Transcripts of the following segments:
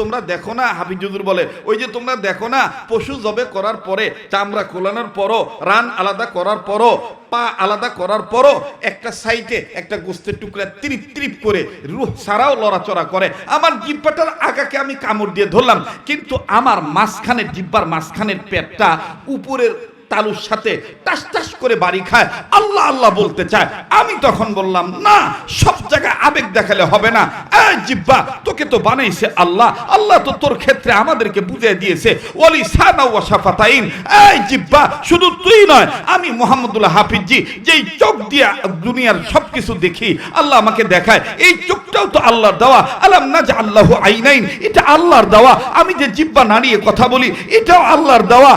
তোমরা দেখো না? হাফিজুদুর বলে, ওই যে তোমরা দেখো না? পশু জবে করার পরে, চামড়া খোলানোর পরও, রান আলাদা করার পরও, পা আলাদা করার পরও, একটা সাইডে একটা গোস্তের টুকরা ত্রিপ ত্রিপ করে রুহ সারাও লড়াচড়া করে। আমার জিব্বাটার আগাকে আমি কামড় দিয়ে ধরলাম, কিন্তু আমার মাঝখানের জিব্বার মাঝখানের পেটটা উপরের তালুর সাথে টাস টাস করে বাড়ি খায়। আল্লাহ আল্লাহ বলতে চায়। আমি তখন বললাম, না, সব জায়গায় আবেগ দেখালে হবে না। জিব্বা তোকে তো বানাইছে আল্লাহ। আল্লাহ তো তোর ক্ষেত্রে আমাদেরকে বুঝিয়ে দিয়েছে ওলি সানা ওয়া শাফাতাইন। এই জিব্বা, শুধু তুই নয়, আমি মোহাম্মদুল্লাহ হাফিজি, যেই চোখ দিয়ে দুনিয়ার সবকিছু দেখি, আল্লাহ আমাকে দেখায়। এই চোখটাও তো আল্লাহর দেওয়া। আলাম না যে আল্লাহ আইনাইন, এটা আল্লাহর দেওয়া। আমি যে জিব্বা নাড়িয়ে কথা বলি, এটাও আল্লাহর দেওয়া।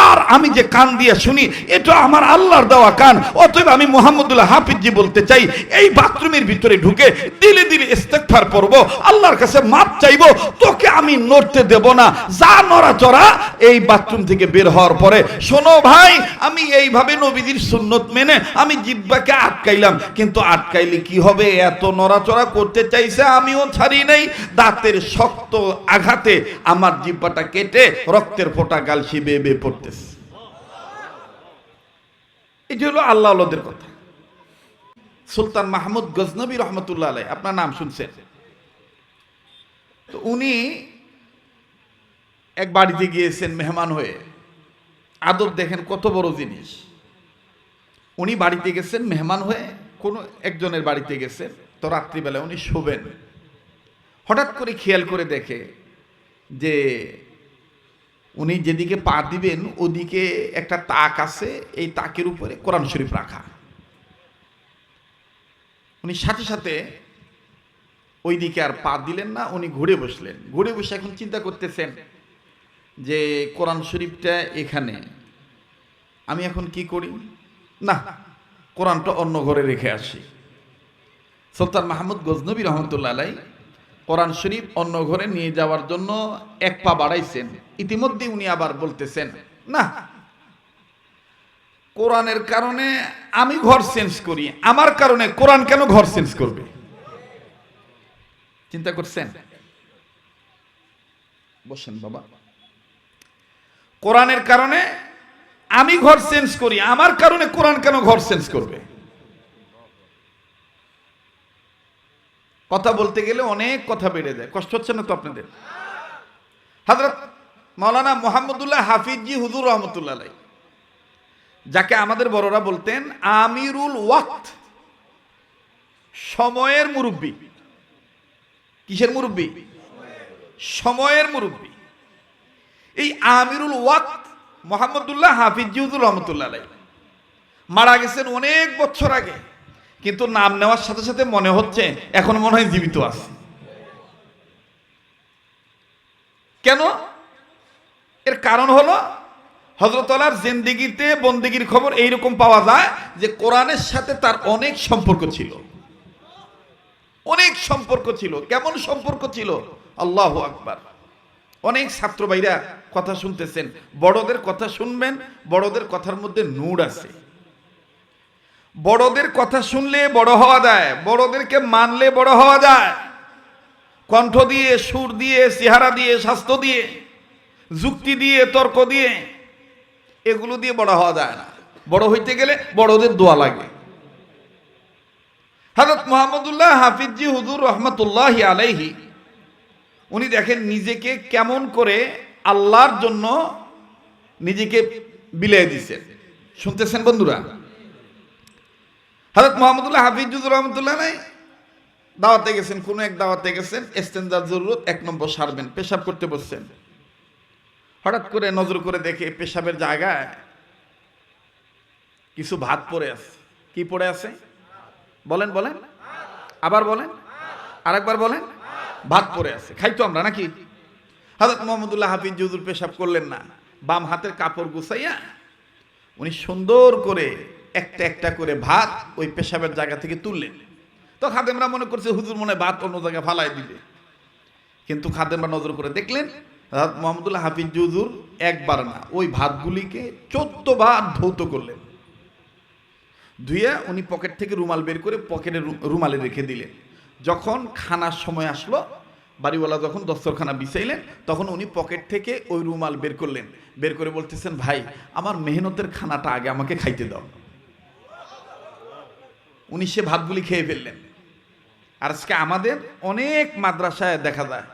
আর আমি যে কান দিয়ে শুনি এটা আমার আল্লাহর দেওয়া কান। অতএব আমি মোহাম্মদুল্লাহ হাফিজি বলতে চাই, এই বাথরুমের ভিতরে ঢুকে দিলে দিলে ইস্তেগফার করব আল্লাহর কাছে মাপ চাইব, তোকে আমি নড়তে দেব না। যা নড়াচড়া, এই বাথরুম থেকে বের হওয়ার পরে, শোনো ভাই, আমি এইভাবে নবীজির সুন্নত মেনে আমি জিব্বাকে আটকাইলাম। কিন্তু আটকাইলে কি হবে? এত নড়াচড়া করতে চাইছে, আমিও ছাড়ি নাই। দাঁতের শক্ত আঘাতে আমার জিব্বাটা কেটে রক্তের ফোঁটা গাল শিবে বেয়ে পড়তেছে। এটি হলো আল্লাহ আল্লাহদের কথা। সুলতান মাহমুদ গজনবী রহমতুল্লাহ আলাই আপনার নাম শুনছেন? তো উনি এক বাড়িতে গিয়েছেন মেহমান হয়ে। আদব দেখেন কত বড় জিনিস। উনি বাড়িতে গেছেন মেহমান হয়ে, কোনো একজনের বাড়িতে গেছেন, তো রাত্রিবেলা উনি শোবেন। হঠাৎ করে খেয়াল করে দেখে যে উনি যেদিকে পা দিবেন, ওদিকে একটা তাক আছে, এই তাকের উপরে কোরআন শরীফ রাখা। উনি সাথে সাথে ওই দিকে আর পা দিলেন না, উনি ঘুরে বসলেন। ঘুরে বসে এখন চিন্তা করতেছেন যে কোরআন শরীফটা এখানে। আমি এখন কি করি? না, কোরআনটা অন্য ঘরে রেখে আসি। সুলতান মাহমুদ গজনবী রহমতুল্লাহ কোরআন শরীফ অন্য ঘরে নিয়ে যাওয়ার জন্য এক পা বাড়াইছেন। ইতিমধ্যে উনি আবার বলতেছেন, না, কোরআনের কারণে আমি ঘর চেঞ্জ করি। আমার কারণে কোরআন কেন ঘর চেঞ্জ করবে? চিন্তা করছেন? বসেন বাবা। কোরআনের কারণে আমি ঘর চেঞ্জ করি, আমার কারণে কোরআন কেন ঘর চেঞ্জ করবে? কথা বলতে গেলে অনেক কথা বেড়ে যায়, কষ্ট হচ্ছে না তো আপনাদের? হাজরত মৌলানা মোহাম্মদুল্লাহ হাফিজি হুজুর রহমতুল্লাহ যাকে আমাদের বড়রা বলতেন আমিরুল ওয়াক্ত, সময়ের মুরব্বী। কিসের মুরব্বী? সময়ের মুরব্বী। এই আমিরুল ওয়াক্ত মোহাম্মদুল্লাহ হাফিজুদুর রহমতুল্লাহ আলাই মারা গেছেন অনেক বছর আগে। কিন্তু নাম নেওয়ার সাথে সাথে মনে হচ্ছে এখন মনে হয় জীবিত আছে। কেন? এর কারণ হলো হজরতলার জেন্দিগিতে বন্দিগির খবর এইরকম পাওয়া যায় যে কোরআনের সাথে তার অনেক সম্পর্ক ছিল। অনেক সম্পর্ক ছিল। কেমন সম্পর্ক ছিল? আল্লাহ আকবার। অনেক ছাত্র ভাইরা কথা শুনতেছেন। বড়দের কথা শুনবেন, বড়দের কথার মধ্যে নূর আছে। বড়দের কথা শুনলে বড় হওয়া যায়, বড়দেরকে মানলে বড় হওয়া যায়। কণ্ঠ দিয়ে, সুর দিয়ে, চেহারা দিয়ে, স্বাস্থ্য দিয়ে, যুক্তি দিয়ে, তর্ক দিয়ে, এগুলো দিয়ে বড় হওয়া যায় না। বড় হইতে গেলে বড়দের দোয়া লাগে। হজরত মোহাম্মদুল্লাহ হাফিজি হুজুর রহমতুল্লাহ আলাইহি, উনি দেখেন নিজেকে কেমন করে আল্লাহর জন্য নিজেকে বিলিয়ে দিছেন শুনতেছেন বন্ধুরা? হজরত মোহাম্মদুল্লাহ হাফিজুর রহমতুল্লাহ নাই দাওয়াতে গেছেন, কোনো এক দাওয়াতে গেছেন এস্তেঞ্জার জরুরত, এক নম্বর সারবেন, পেশাব করতে বসছেন। হঠাৎ করে নজর করে দেখে পেশাবের জায়গায় কিছু ভাত পড়ে আছে। কি পড়ে আছে? বলেন বলেন। আবার বলেন। আরেকবার বলেন। ভাত পরে আছে। খাইতো আমরা নাকি? হজরত মোহাম্মদুল্লাহ হাফিজ জুজুর পেশাব করলেন না, বাম হাতের কাপড় গুছাইয়া উনি সুন্দর করে একটা একটা করে ভাত ওই পেশাবের জায়গা থেকে তুললেন। তো খাদেমরা মনে করছে হুজুর মনে ভাত অন্য জায়গায় ফালাই দিবে। কিন্তু খাদেমরা নজর করে দেখলেন মোহাম্মদুল্লাহ হাফিজ জুজুর একবার না, ওই ভাতগুলিকে চোদ্দ বার ধৌত করলেন। ধুয়ে উনি পকেট থেকে রুমাল বের করে পকেটে রুমালে রেখে দিলেন। যখন খানার সময় আসলো, বাড়িওয়ালা যখন দস্তরখানা বিছাইলেন, তখন উনি পকেট থেকে ওই রুমাল বের করলেন। বের করে বলতেছেন, ভাই, আমার মেহনতের খানাটা আগে আমাকে খাইতে দাও। উনি সে ভাতগুলি খেয়ে ফেললেন। আর আজকে আমাদের অনেক মাদ্রাসায় দেখা যায়,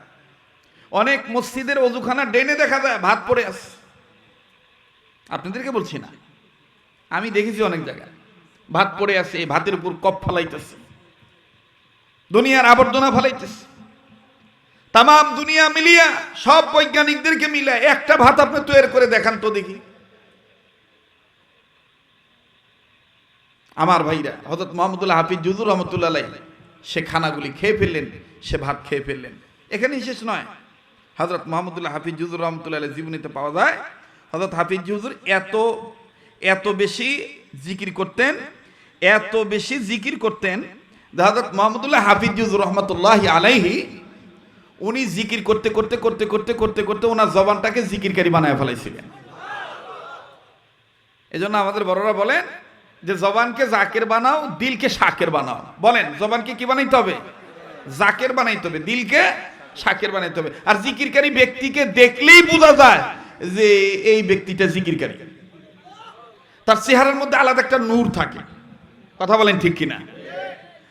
অনেক মসজিদের অজুখানা ডেনে দেখা যায়, ভাত পড়ে আছে। আপনাদেরকে বলছি না। আমি দেখেছি অনেক জায়গায়। ভাত পড়ে আছে ভাতের উপর কপ ফালাইতেছে। দুনিয়ার আবর্জনা ফালাইতেছে। তাম দুনিয়া মিলিয়া, সব বৈজ্ঞানিকদেরকে মিলে একটা ভাত আপনি তৈরি করে দেখান তো দেখি। আমার ভাইরা হজরত মোহাম্মদুল্লাহ হাফিজ জুজুর রহমতুল্লাহ সে খানাগুলি খেয়ে ফেললেন, সে ভাত খেয়ে ফেললেন। এখানেই শেষ নয়। হজরত মোহাম্মদুল্লাহ হাফিজ জুজুর রহমতুল্লাহ জীবনীতে পাওয়া যায় হজরত হাফিজ জুজুর এত এত বেশি জিকির করতেন এত বেশি জিকির করতেন হজরত মোহাম্মদুল্লাহ হাফিজ জুজুর রহমতুল্লাহ আলাইহি, উনি জিকির করতে করতে করতে করতে করতে করতে ওনার জবানটাকে জিকিরকারী বানায় ফেলাইছিলেন। এজন্য আমাদের বড়রা বলেন যে, জবানকে জাকের বানাও, দিলকে শাকের বানাও। বলেন, জবানকে কি বানাইতে হবে? জাকের বানাইতে হবে, দিলকে শাকের বানাইতে হবে। আর জিকিরকারী ব্যক্তিকে দেখলেই বোঝা যায় যে, এই ব্যক্তিটা জিকিরকারী। তার চেহারার মধ্যে আলাদা একটা নূর থাকে। কথা বলেন ঠিক কিনা?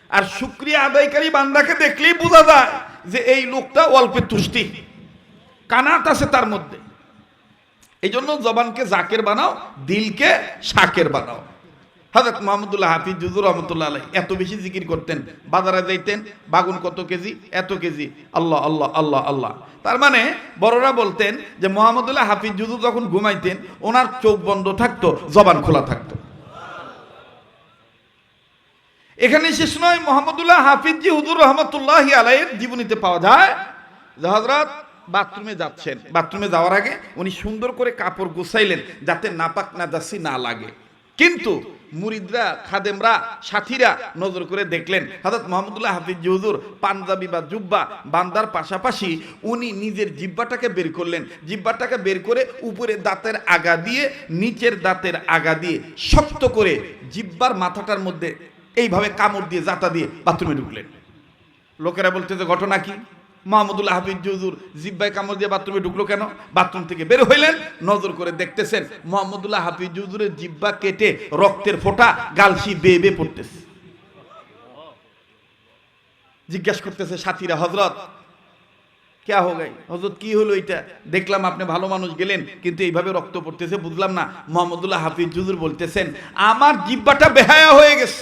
আর শুক্রিয়া আদায়কারী বান্দাকে দেখলেই বোঝা যায় যে এই লোকটা অল্পে তুষ্টি। কানাত আছে তার মধ্যে। এই জন্য জবানকে জাকের বানাও, দিলকে শাকের বানাও। হজরত মোহাম্মদুল্লাহ হাফিজ জুজুর রহমতুল্লাহ আলাই এত বেশি জিকির করতেন, বাজারে যাইতেন, বাগুন কত কেজি, এত কেজি, আল্লাহ আল্লাহ আল্লাহ আল্লাহ। তার মানে বড়রা বলতেন যে মোহাম্মদুল্লাহ হাফিজ জুজুর যখন ঘুমাইতেন, ওনার চোখ বন্ধ থাকতো, জবান খোলা থাকতো। এখানে শেষ নয়, মোহাম্মদুল্লাহ হাফিজ হুজুর রহমতুল্লাহ আলাইয়ের জীবনীতে পাওয়া যায় হজরত বাথরুমে যাচ্ছেন। বাথরুমে যাওয়ার আগে উনি সুন্দর করে কাপড় গুছাইলেন যাতে নাপাক নাজাসি না লাগে। কিন্তু মুরিদরা, খাদেমরা, সাথীরা নজর করে দেখলেন হজরত মোহাম্মদুল্লাহ হাফিজ জি হুজুর পাঞ্জাবি বা জুব্বা বান্দার পাশাপাশি উনি নিজের জিব্বাটাকে বের করলেন। জিব্বাটাকে বের করে উপরে দাঁতের আগা দিয়ে, নিচের দাঁতের আগা দিয়ে শক্ত করে জিব্বার মাথাটার মধ্যে এইভাবে কামড় দিয়ে, জাতা দিয়ে বাথরুমে ঢুকলেন। লোকেরা বলতেছে, ঘটনা কি? মাহমুদুল্লাহ হাফিজ জুজুর জিব্বাই কামড় দিয়ে বাথরুমে ঢুকলো কেন? বাথরুম থেকে বের হইলেন, নজর করে দেখতেছেন মোহাম্মদুল্লাহ হাফিজ জুজুরের জিব্বা কেটে রক্তের ফোঁটা গালসি বেয়ে বেয়ে পড়তেছে। জিজ্ঞাসা করতেছে, সাথীরা হজরত কে হো গাই হজরত কি হলো এটা? দেখলাম আপনি ভালো মানুষ গেলেন, কিন্তু এইভাবে রক্ত পড়তেছে, বুঝলাম না। মোহাম্মদুল্লাহ হাফিজ জুজুর বলতেছেন, আমার জিব্বাটা বেহায়া হয়ে গেছে।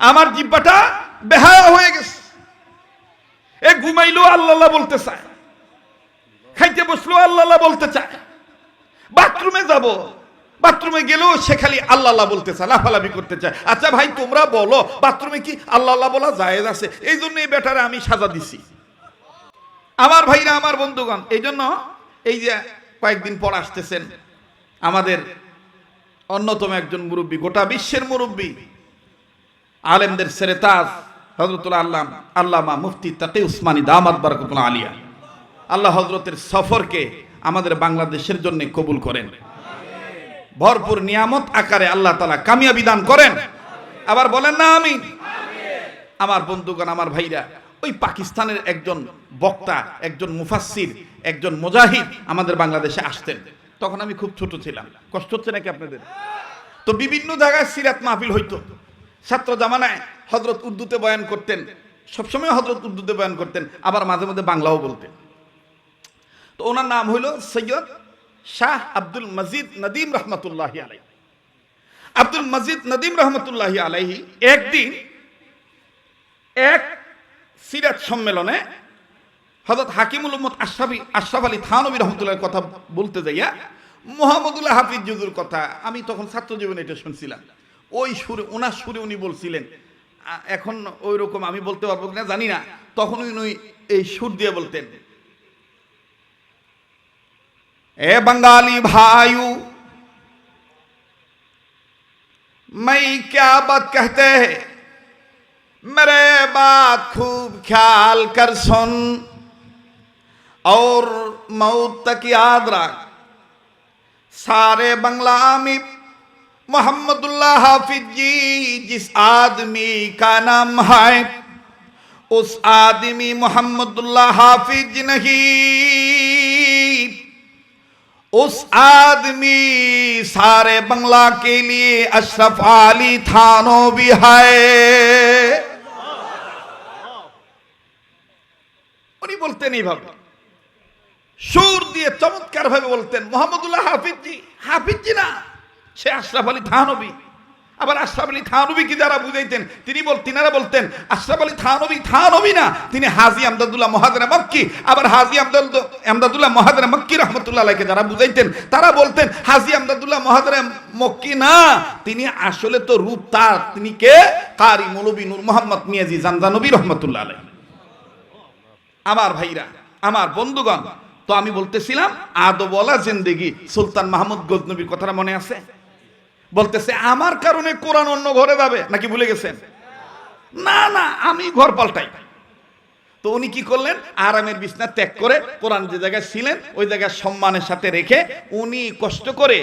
আমার জিব্বাটা বেহায়া হয়ে গেছে। এ ঘুমাইলেও আল্লাহ বলতে চায়। খাইতে বসলেও আল্লাহ বলতে চায়। বাথরুমে যাব, বাথরুমে গেলেও সে খালি আল্লাহ বলতে চায়, লাফালাফি করতে চায়। আচ্ছা ভাই, তোমরা বলো, বাথরুমে কি আল্লাহ বলা জায়েজ আছে? এই জন্য এই বেটারে আমি সাজা দিছি। আমার ভাইরা, আমার বন্ধুগণ, এই জন্য এই যে কয়েকদিন পর আসতেছেন আমাদের অন্যতম একজন মুরব্বী, গোটা বিশ্বের মুরব্বী আলেমদের সেরেতাজ হজরতুল্লাহ আল্লাহ আল্লামা মুফতি তাকে উসমানী দামাত বারকতুল্লাহ আলিয়া। আল্লাহ হজরতের সফরকে আমাদের বাংলাদেশের জন্য কবুল করেন। ভরপুর নিয়ামত আকারে আল্লাহ তালা কামিয়াবি দান করেন। আবার বলেন না আমি আমার বন্ধুগণ, আমার ভাইরা, ওই পাকিস্তানের একজন বক্তা, একজন মুফাসির একজন মুজাহিদ আমাদের বাংলাদেশে আসতেন। তখন আমি খুব ছোট ছিলাম। কষ্ট হচ্ছে নাকি আপনাদের? তো বিভিন্ন জায়গায় সিরাত মাহফিল হইতো। ছাত্র জামানায় হজরত উর্দুতে বয়ান করতেন। সবসময় হজরত উর্দুতে বয়ান করতেন, আবার মাঝে মাঝে বাংলাও বলতেন। তো ওনার নাম হইল সৈয়দ শাহ আব্দুল মজিদ নদীম রহমতুল্লাহ আলাই আব্দুল মজিদ নদীম রহমতুল্লাহ আলাইহি একদিন এক সিরাত সম্মেলনে হজরত হাকিমুল উম্মদ আশরাফি, আশরাফ আলী থানবী রহমতুল্লাহর কথা বলতে যাইয়া, মোহাম্মদুল্লাহ হাফিজ জুজুর কথা, আমি তখন ছাত্র জীবনে এটা শুনছিলাম। ওই সুরে ওনার সুরে উনি বলছিলেন আ- এখন ওই রকম আমি বলতে পারবো কিনা জানি না তখন উনি এই সুর দিয়ে বলতেন এ बंगाली भाइयों मैं क्या बात कहते हैं मेरे बात खूब ख्याल कर सुन और मौत तक याद रख सारे बंगला में मोहम्मदुल्लाह हाफिज जी जिस आदमी का नाम है उस आदमी मोहम्मदुल्लाह हाफिज नहीं उस आदमी सारे बंगला के लिए अशरफ अली थानो भी है উনি বলতেন এইভাবে সুর দিয়ে চমৎকার ভাবে বলতেন মোহাম্মদুল্লাহ হাফিজি হাফিজি না সে আশরাফ আলী থানবী। আবার আশরাফ আলী থানবী কি যারা বুঝাইতেন? তিনি বল তিনারা বলতেন, আশরাফ আলী থানবী থানবী না। তিনি হাজি আমদাদুল্লাহ মহাদারা মক্কি। আবার হাজি আমদাদ আমদাদুল্লাহ মহাদারা মক্কি রহমতুল্লাহ আলাইকে যারা বুঝাইতেন, তারা বলতেন, হাজি আমদাদুল্লাহ মহাদারা মক্কি না। তিনি আসলে তো রূপ তার। তিনি কে? কারি মৌলবী নূর মোহাম্মদ মিয়াজি জানজানবী রহমতুল্লাহ আলাই আমার ভাইরা, আমার বন্ধুগণ, তো আমি বলতেছিলাম আদবলা জিন্দেগি সুলতান মাহমুদ গজনবীর কথাটা মনে আছে? বলতেছে, আমার কারণে কোরআন অন্য ঘরে যাবে? নাকি ভুলে গেছেন? না না, আমি ঘর পাল্টাই। তো উনি কি করলেন? আরামের বিছনা ত্যাগ করে কোরআন যে জায়গায় ছিলেন, ওই জায়গায় সম্মানের সাথে রেখে উনি কষ্ট করে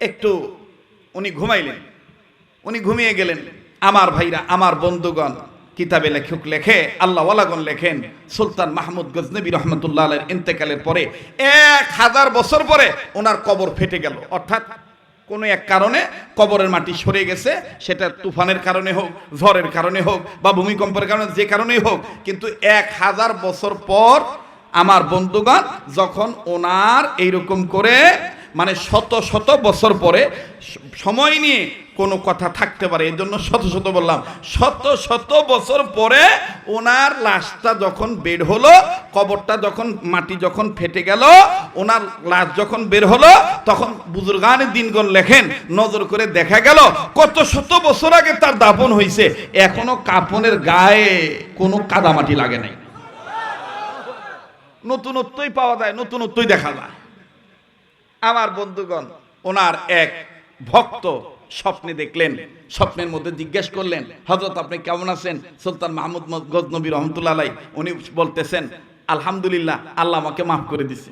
একটু উনি ঘুমাইলেন। উনি ঘুমিয়ে গেলেন। আমার ভাইরা, আমার বন্ধুগণ কিতাবে লেখক লেখে আল্লাহ ওয়ালাগন লেখেন, সুলতান মাহমুদ গজনবী রহমতুল্লাহ ইন্তেকালের পরে এক হাজার বছর পরে ওনার কবর ফেটে গেল। অর্থাৎ কোনো এক কারণে কবরের মাটি সরে গেছে, সেটা তুফানের কারণে হোক, ঝড়ের কারণে হোক বা ভূমিকম্পের কারণে যে কারণেই হোক, কিন্তু এক হাজার বছর পর আমার বন্ধুগণ যখন ওনার এইরকম করে মানে শত শত বছর পরে সময় নিয়ে কোনো কথা থাকতে পারে এই জন্য শত শত বললাম। শত শত বছর পরে ওনার লাশটা যখন বের হলো, কবরটা যখন, মাটি যখন ফেটে গেল, ওনার লাশ যখন বের হলো, তখন বুজুর্গান দিনগণ লেখেন, নজর করে দেখা গেল, কত শত বছর আগে তার দাপন হয়েছে এখনও কাপনের গায়ে কোনো কাদামাটি লাগে নাই। নতুনত্বই পাওয়া যায়, নতুনত্বই দেখা যায়। আমার বন্ধুগণ, ওনার এক ভক্ত স্বপ্নে দেখলেন, স্বপ্নের মধ্যে জিজ্ঞেস করলেন হজরত আপনি কেমন আছেন? সুলতান মাহমুদ গজনবী রহমতুল্লাহ উনি বলতেছেন, আলহামদুলিল্লাহ, আল্লাহ আমাকে মাফ করে দিছে।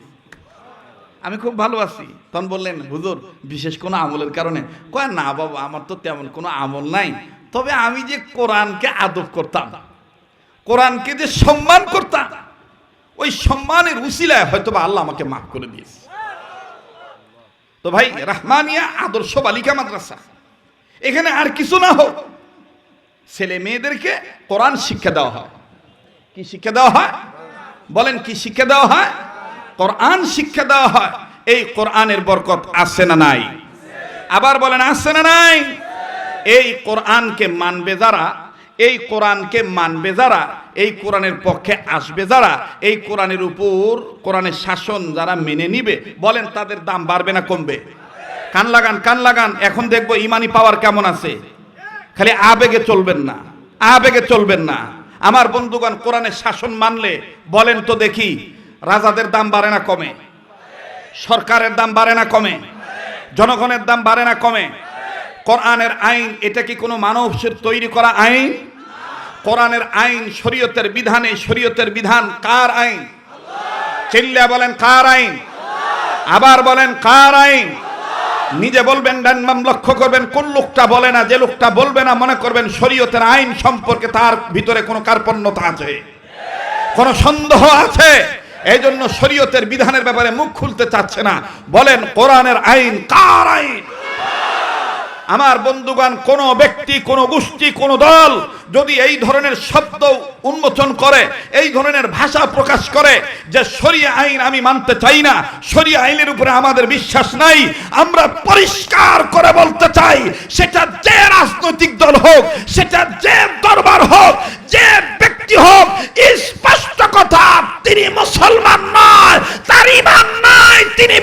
আমি খুব ভালো আছি। তখন বললেন, হুজুর, বিশেষ কোনো আমলের কারণে? কয়, না বাবা, আমার তো তেমন কোনো আমল নাই। তবে আমি যে কোরআনকে আদব করতাম, কোরআনকে যে সম্মান করতাম, ওই সম্মানের উসিলায় হয়তো বা আল্লাহ আমাকে মাফ করে দিয়েছে। তো ভাই, রাহমানিয়া আদর্শ বালিকা মাদ্রাসা। এখানে আর কিছু না হোক, ছেলে মেয়েদেরকে কোরআন শিক্ষা দেওয়া হয়। কি শিক্ষা দেওয়া হয়? বলেন, কি শিক্ষা দেওয়া হয়? কোরআন শিক্ষা দেওয়া হয়। এই কোরআনের বরকত আছে না নাই? আবার বলেন, আছে না নাই? এই কোরআনকে মানবে যারা এই কোরআনকে মানবে যারা, এই কোরআনের পক্ষে আসবে যারা, এই কোরআনের উপর, কোরআনের শাসন যারা মেনে নিবে, বলেন তাদের দাম বাড়বে না কমবে? কান লাগান কান লাগান, এখন দেখব ইমানি পাওয়ার কেমন আছে। খালি আবেগে চলবেন না, আবেগে চলবেন না। আমার বন্ধুগণ, কোরআনের শাসন মানলে, বলেন তো দেখি, রাজাদের দাম বাড়ে না কমে? সরকারের দাম বাড়ে না কমে? জনগণের দাম বাড়ে না কমে? কোরআনের আইন, এটা কি কোনো মানুষের তৈরি করা আইন? কোরআনের আইন শরীয়তের বিধানে, শরীয়তের বিধান কার আইন? চিল্লা বলেন কার আইন? আবার বলেন কার আইন? নিজে বলবেন, ডান বাম লক্ষ্য করবেন, কোন লোকটা বলে না, যে লোকটা বলবে না, মনে করবেন শরীয়তের আইন সম্পর্কে তার ভিতরে কোনো কার্পণ্যতা আছে। কোনো সন্দেহ আছে? এই জন্য শরীয়তের বিধানের ব্যাপারে মুখ খুলতে চাচ্ছে না। বলেন, কোরআনের আইন কার আইন? আমার বন্ধুগণ, কোন ব্যক্তি, কোন গোষ্ঠী, কোন দল যদি এই ধরনের শব্দ উন্মোচন করে, এই ধরনের ভাষা প্রকাশ করে যে শরিয়া আইন আমি মানতে চাই না, শরিয়া আইনের উপরে আমাদের বিশ্বাস নাই, আমরা পরিষ্কার করে বলতে চাই, সেটা যে রাজনৈতিক দল হোক, সেটা যে দরবার হোক, যে ব্যক্তি হোক স্পষ্ট কথা তিনি মুসলমান নয়, তার ইমান নাই, তিনি